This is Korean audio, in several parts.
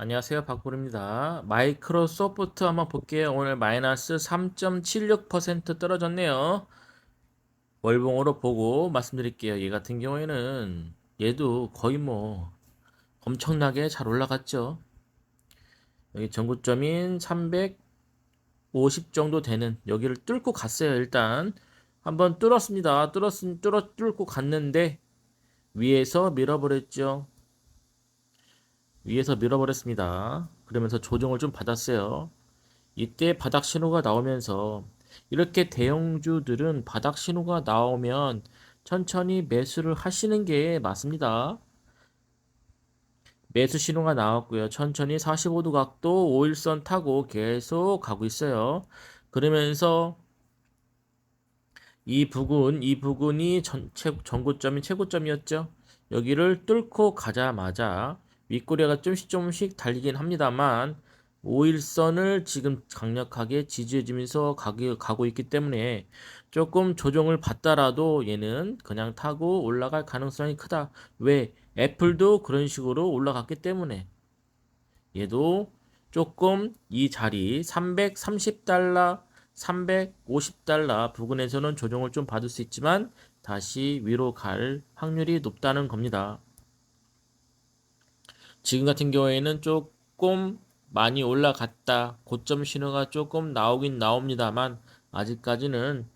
안녕하세요. 박보입니다 마이크로소프트 한번 볼게요. 오늘 마이너스 3.76% 떨어졌네요. 월봉으로 보고 말씀드릴게요. 얘 같은 경우에는 얘도 거의 뭐 엄청나게 잘 올라갔죠. 여기 전고점인 350 정도 되는 여기를 뚫고 갔어요. 일단 한번 뚫었습니다. 뚫었 뚫어 뚫고 갔는데 위에서 밀어버렸죠. 위에서 밀어버렸습니다. 그러면서 조정을 좀 받았어요. 이때 바닥 신호가 나오면서 이렇게 대형주들은 바닥 신호가 나오면 천천히 매수를 하시는 게 맞습니다. 매수 신호가 나왔고요. 천천히 45도 각도 5일선 타고 계속 가고 있어요. 그러면서 이 부근, 이 부근이 전, 최, 전고점이 최고점이었죠. 여기를 뚫고 가자마자 윗꼬리가 좀씩 좀씩 달리긴 합니다만 5일선을 지금 강력하게 지지해주면서 가고 있기 때문에 조금 조정을 받더라도 얘는 그냥 타고 올라갈 가능성이 크다. 왜? 애플도 그런 식으로 올라갔기 때문에 얘도 조금 이 자리 330달러, 350달러 부근에서는 조정을 좀 받을 수 있지만 다시 위로 갈 확률이 높다는 겁니다. 지금 같은 경우에는 조금 많이 올라갔다. 고점 신호가 조금 나오긴 나옵니다만 아직까지는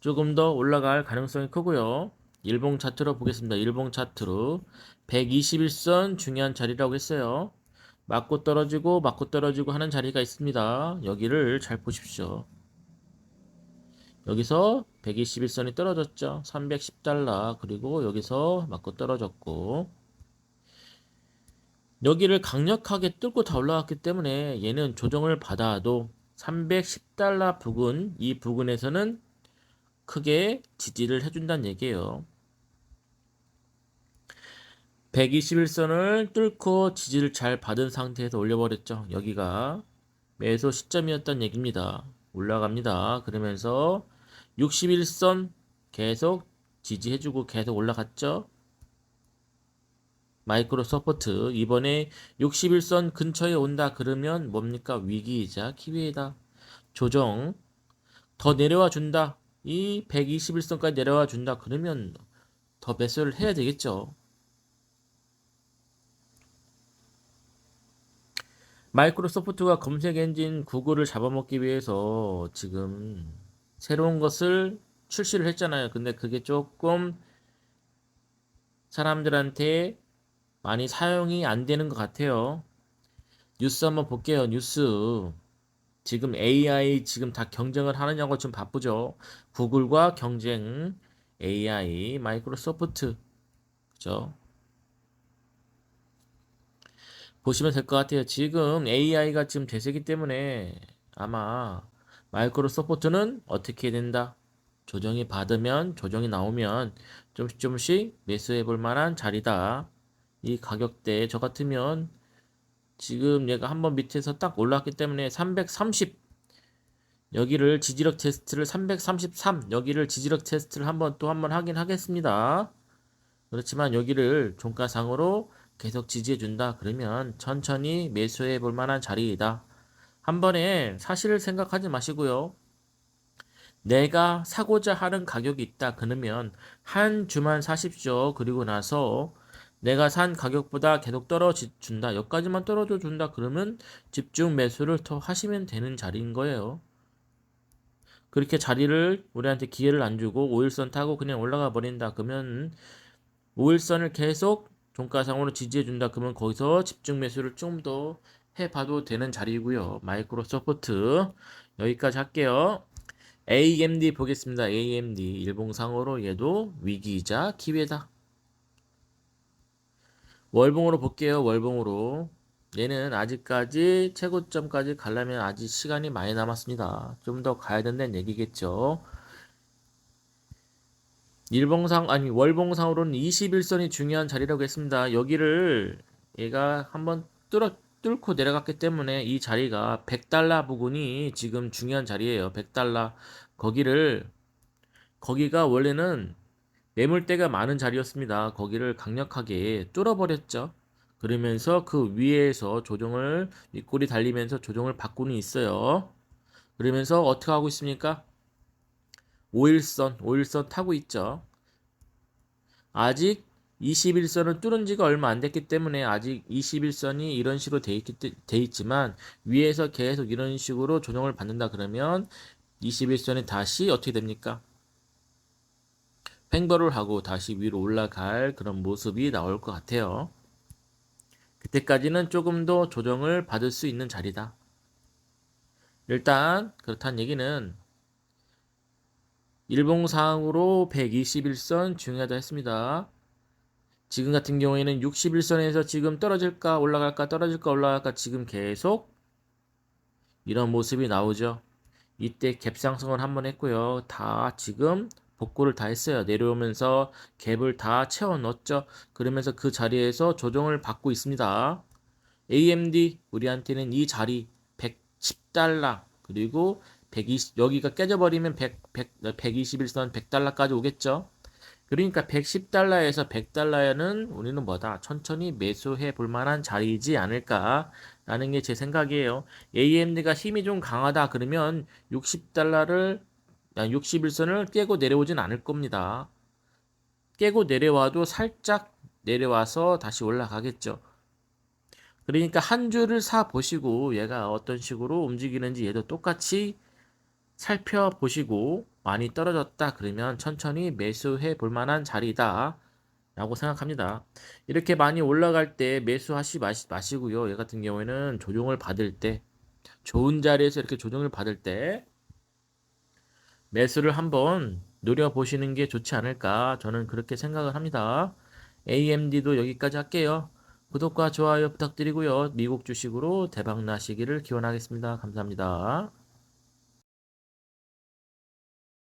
조금 더 올라갈 가능성이 크고요. 일봉 차트로 보겠습니다. 일봉 차트로 121선 중요한 자리라고 했어요. 맞고 떨어지고 맞고 떨어지고 하는 자리가 있습니다. 여기를 잘 보십시오. 여기서 121선이 떨어졌죠. 310달러 그리고 여기서 맞고 떨어졌고 여기를 강력하게 뚫고 다 올라왔기 때문에 얘는 조정을 받아도 310달러 부근 이 부근에서는 크게 지지를 해준다는 얘기예요. 121선을 뚫고 지지를 잘 받은 상태에서 올려버렸죠. 여기가 매수 시점이었던 얘기입니다. 올라갑니다. 그러면서 61선 계속 지지해주고 계속 올라갔죠. 마이크로 서포트. 이번에 61선 근처에 온다 그러면 뭡니까? 위기이자 기회이다. 조정. 더 내려와 준다. 이 121선까지 내려와 준다 그러면 더 매수를 해야 되겠죠. 마이크로소프트가 검색 엔진 구글을 잡아먹기 위해서 지금 새로운 것을 출시를 했잖아요. 근데 그게 조금 사람들한테 많이 사용이 안 되는 것 같아요. 뉴스 한번 볼게요. 뉴스. 지금 AI 지금 다 경쟁을 하느냐고 좀 바쁘죠. 구글과 경쟁 AI 마이크로소프트 그죠? 보시면 될 것 같아요. 지금 AI가 지금 대세기 때문에 아마 마이크로소프트는 어떻게 된다? 조정이 받으면 조정이 나오면 좀씩 좀씩 매수해 볼 만한 자리다. 이 가격대 저 같으면 지금 얘가 한번 밑에서 딱 올라왔기 때문에 330 여기를 지지력 테스트를 333 여기를 지지력 테스트를 한번 또 한번 하긴 하겠습니다. 그렇지만 여기를 종가상으로 계속 지지해 준다 그러면 천천히 매수해 볼 만한 자리이다. 한 번에 사실을 생각하지 마시고요. 내가 사고자 하는 가격이 있다 그러면 한 주만 사십시오. 그리고 나서 내가 산 가격보다 계속 떨어준다. 여기까지만 떨어져 준다. 그러면 집중 매수를 더 하시면 되는 자리인 거예요. 그렇게 자리를 우리한테 기회를 안 주고 5일선 타고 그냥 올라가 버린다. 그러면 5일선을 계속 종가상으로 지지해 준다. 그러면 거기서 집중 매수를 좀 더 해봐도 되는 자리고요. 마이크로소프트 여기까지 할게요. AMD 보겠습니다. AMD 일봉상으로 얘도 위기이자 기회다. 월봉으로 볼게요. 월봉으로. 얘는 아직까지 최고점까지 가려면 아직 시간이 많이 남았습니다. 좀 더 가야 된다는 얘기겠죠. 일봉상 아니 월봉상으로는 21선이 중요한 자리라고 했습니다. 여기를 얘가 한번 뚫어 뚫고 내려갔기 때문에 이 자리가 100달러 부분이 지금 중요한 자리예요. 100달러 거기를 거기가 원래는 매물대가 많은 자리였습니다. 거기를 강력하게 뚫어버렸죠. 그러면서 그 위에서 조정을 윗골이 달리면서 조정을 받고는 있어요. 그러면서 어떻게 하고 있습니까? 5일선, 5일선 타고 있죠. 아직 21선을 뚫은 지가 얼마 안 됐기 때문에 아직 21선이 이런 식으로 돼, 있기, 돼 있지만 위에서 계속 이런 식으로 조정을 받는다 그러면 21선이 다시 어떻게 됩니까? 횡보를 하고 다시 위로 올라갈 그런 모습이 나올 것 같아요. 그때까지는 조금 더 조정을 받을 수 있는 자리다. 일단 그렇다는 얘기는 일봉상으로 121선 중요하다 했습니다. 지금 같은 경우에는 61선에서 지금 떨어질까 올라갈까 떨어질까 올라갈까 지금 계속 이런 모습이 나오죠. 이때 갭상승을 한번 했고요. 다 지금 복구를 다 했어요. 내려오면서 갭을 다 채워 넣었죠. 그러면서 그 자리에서 조정을 받고 있습니다. AMD 우리한테는 이 자리 110달러 그리고 120 여기가 깨져버리면 100, 100, 121선 100달러까지 오겠죠. 그러니까 110달러에서 100달러에는 우리는 뭐다? 천천히 매수해 볼 만한 자리이지 않을까라는 게 제 생각이에요. AMD가 힘이 좀 강하다 그러면 60달러를 61선을 깨고 내려오진 않을 겁니다. 깨고 내려와도 살짝 내려와서 다시 올라가겠죠. 그러니까 한 줄을 사 보시고 얘가 어떤 식으로 움직이는지 얘도 똑같이 살펴보시고 많이 떨어졌다 그러면 천천히 매수해 볼 만한 자리다 라고 생각합니다. 이렇게 많이 올라갈 때 매수하시 마시, 마시고요. 얘 같은 경우에는 조정을 받을 때 좋은 자리에서 이렇게 조정을 받을 때 매수를 한번 노려보시는 게 좋지 않을까 저는 그렇게 생각을 합니다. AMD도 여기까지 할게요. 구독과 좋아요 부탁드리고요. 미국 주식으로 대박 나시기를 기원하겠습니다. 감사합니다.